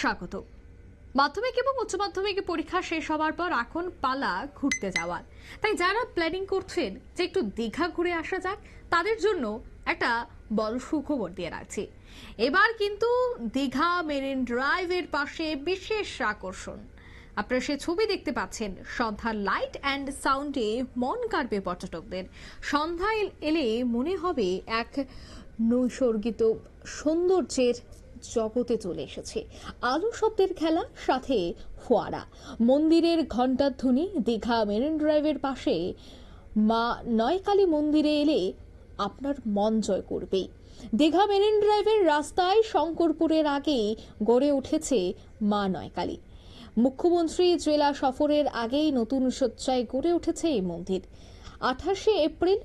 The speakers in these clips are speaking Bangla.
স্বাগত। মাধ্যমিক এবং উচ্চ মাধ্যমিক পরীক্ষা শেষ হওয়ার পর এখন পালা ঘুরতে যাওয়ার তাই যারা প্ল্যানিং করছেন যে একটু দীঘা ঘুরে আসা যাক, তাদের জন্য একটা বড় সুখবর দিয়ে রাখছি। এবার কিন্তু দীঘা মেরিন ড্রাইভের পাশে বিশেষ আকর্ষণ। আপনারা সে ছবি দেখতে পাচ্ছেন, সন্ধ্যার লাইট অ্যান্ড সাউন্ডে মন কাড়বে পর্যটকদের। সন্ধ্যায় এলে মনে হবে এক নৈসর্গিত সৌন্দর্যের জগতে চলে এসেছে। আলো শব্দের খেলা, সাথে ফোয়ারা। মন্দিরের ঘণ্টার ধ্বনি, দীঘা মেরিন ড্রাইভের পাশে মা নয়কালী মন্দিরে এলে আপনার মন জয় করবেই। দীঘা মেরিন ড্রাইভের রাস্তায় শঙ্করপুরের আগেই গড়ে উঠেছে মা নয়কালী। মুখ্যমন্ত্রী জেলা সফরের আগেই নতুন সজ্জায় গড়ে উঠেছে এই মন্দির। আঠাশে এপ্রিল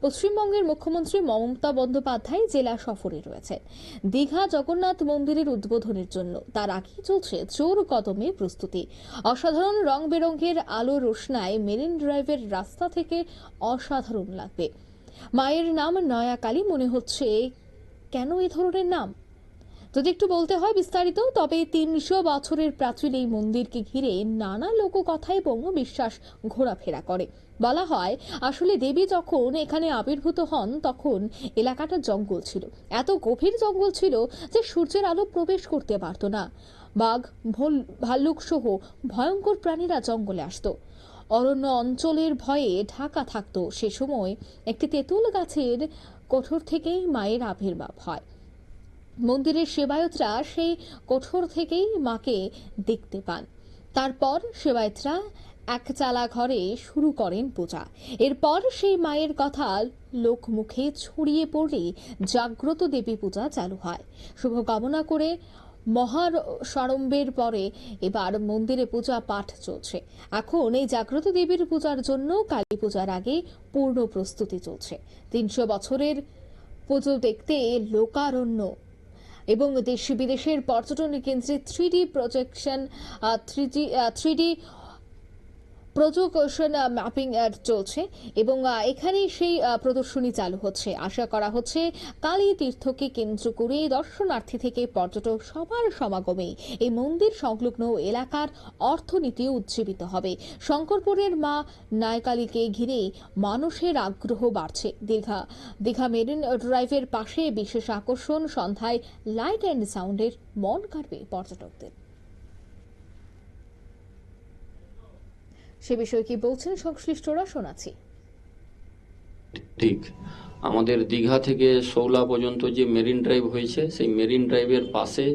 পশ্চিমবঙ্গের মুখ্যমন্ত্রী মমতা বন্দ্যোপাধ্যায় জেলা সফরে রয়েছেন। দীঘা জগন্নাথ মন্দিরের উদ্বোধনের জন্য। তার আগেই চলছে জোর কদমে প্রস্তুতি। অসাধারণ রং বেরঙের আলো রোশনায় মেরিন ড্রাইভের রাস্তা থেকে অসাধারণ লাগবে। মায়ের নাম নয়া কালী মনে হচ্ছে কেন এই ধরনের নাম? যদি একটু বলতে হয় বিস্তারিত, তবে তিনশো বছরের প্রাচীন এই মন্দিরকে ঘিরে নানা লোককথা এবং বিশ্বাস ঘোরাফেরা করে। বলা হয়, আসলে দেবী যখন এখানে আবির্ভূত হন, তখন এলাকাটা জঙ্গল ছিল। এত গভীর জঙ্গল ছিল যে সূর্যের আলো প্রবেশ করতে পারত না। বাঘ, ভোল- ভাল্লুক সহ ভয়ঙ্কর প্রাণীরা জঙ্গলে আসতো। অরণ্য অঞ্চলের ভয়ে ঢাকা থাকতো। সে সময় একটি তেঁতুল গাছের কঠোর থেকেই মায়ের আবির্ভাব হয়। মন্দিরের সেবায়তরা সেই কোঠর থেকেই মাকে দেখতে পান। তারপর সেবায়তরা এক চালা ঘরে শুরু করেন পূজা। এরপর সেই মায়ের কথা লোকমুখে ছড়িয়ে পড়লে জাগ্রত দেবী পূজা চালু হয়। শুভকামনা করে মহার সরম্বের পরে এবার মন্দিরে পূজা পাঠ চলছে। এখন এই জাগ্রত দেবীর পূজার জন্য কালী পূজার আগে পূর্ণ প্রস্তুতি চলছে। তিনশো বছরের পুজো দেখতে লোকারণ্য এবং দেশি বিদেশের পর্যটন কেন্দ্রে three projection three three projection mapping চলছে এবং এখানে সেই প্রদর্শনী চালু হচ্ছে। আশা করা হচ্ছে কালী তীর্থকে কেন্দ্র করে দর্শনার্থী থেকে পর্যটক সবার সমাগমে এই মন্দির সংলগ্ন এলাকার অর্থনীতি উজ্জীবিত হবে। শঙ্করপুরের মা নায়কালীকে ঘিরে মানুষের আগ্রহ বাড়ছে। দীঘা দীঘা মেরিন ড্রাইভের পাশে বিশেষ আকর্ষণ, সন্ধ্যায় লাইট অ্যান্ড সাউন্ডের মন কাড়বে পর্যটকদের। সে বিষয়ে কি বলছেন সংশ্লিষ্টরা? শোনাচ্ছি। ঠিক। আমাদের দীঘা থেকে সৌলা পর্যন্ত যে মেরিন ড্রাইভ হয়েছে, সেই মেরিন ড্রাইভের পাশে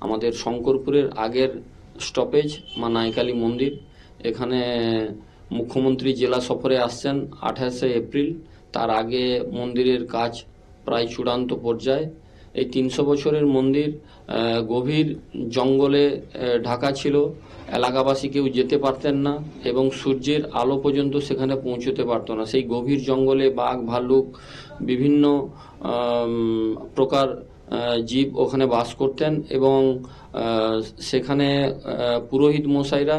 আমাদের শঙ্করপুরের আগের স্টপেজ, মা নাইকালী মন্দির। এখানে মুখ্যমন্ত্রী জেলা সফরে আসছেন আঠাশে এপ্রিল। তার আগে মন্দিরের কাজ প্রায় চূড়ান্ত পর্যায়ে। এই তিনশো বছরের মন্দির গভীর জঙ্গলে ঢাকা ছিল। এলাকাবাসী কেউ যেতে পারতেন না এবং সূর্যের আলো পর্যন্ত সেখানে পৌঁছতে পারত না। সেই গভীর জঙ্গলে বাঘ ভাল্লুক বিভিন্ন প্রকার জীব ওখানে বাস করতেন এবং সেখানে পুরোহিত মশাইরা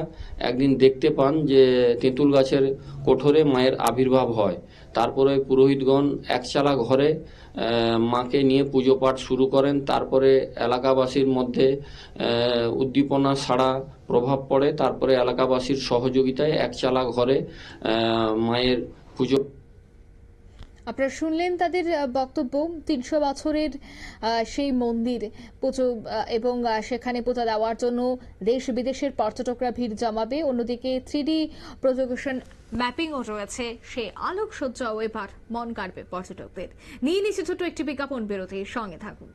একদিন দেখতে পান যে তেঁতুল গাছের কোঠরে মায়ের আবির্ভাব হয়। তারপরে পুরোহিতগণ একচালা ঘরে মাকে নিয়ে পুজো পাঠ শুরু করেন। তারপরে এলাকাবাসীর মধ্যে উদ্দীপনা সাড়া প্রভাব পড়ে। তারপরে এলাকাবাসীর সহযোগিতায় একচালা ঘরে মায়ের পুজো আপনারা শুনলেন তাদের বক্তব্য, তিনশো বছরের সেই মন্দির, পুজো এবং সেখানে পূজা দেওয়ার জন্য দেশ বিদেশের পর্যটকরা ভিড় জমাবে। অন্যদিকে থ্রি ডি প্রজেকশন ম্যাপিংও রয়েছে সে আলোকসজ্জাও এবার মন কাড়বে পর্যটকদের। নিয়ে নিচে ছোট একটি বিজ্ঞাপন বেরোতে সঙ্গে থাকুন।